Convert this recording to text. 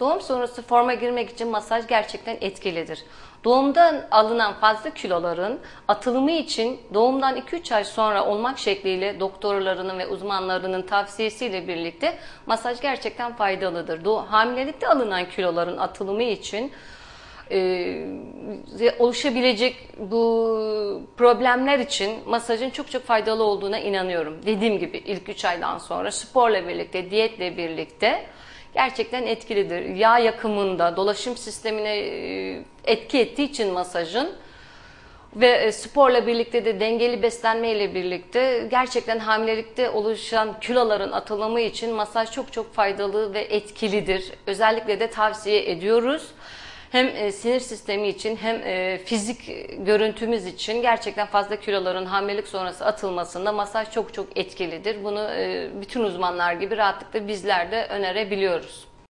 Doğum sonrası forma girmek için masaj gerçekten etkilidir. Doğumdan alınan fazla kiloların atılımı için doğumdan 2-3 ay sonra olmak şekliyle doktorlarının ve uzmanlarının tavsiyesiyle birlikte masaj gerçekten faydalıdır. Do hamilelikte alınan kiloların atılımı için e, oluşabilecek bu problemler için masajın çok çok faydalı olduğuna inanıyorum. Dediğim gibi ilk 3 aydan sonra sporla birlikte, diyetle birlikte gerçekten etkilidir. Yağ yakımında, dolaşım sistemine e, etki ettiği için masajın ve e, sporla birlikte de dengeli beslenmeyle birlikte gerçekten hamilelikte oluşan kiloların atılımı için masaj çok çok faydalı ve etkilidir. Özellikle de tavsiye ediyoruz hem e, sinir sistemi için hem e, fizik görüntümüz için gerçekten fazla kiloların hamilelik sonrası atılmasında masaj çok çok etkilidir. Bunu e, bütün uzmanlar gibi rahatlıkla bizler de önerebiliyoruz.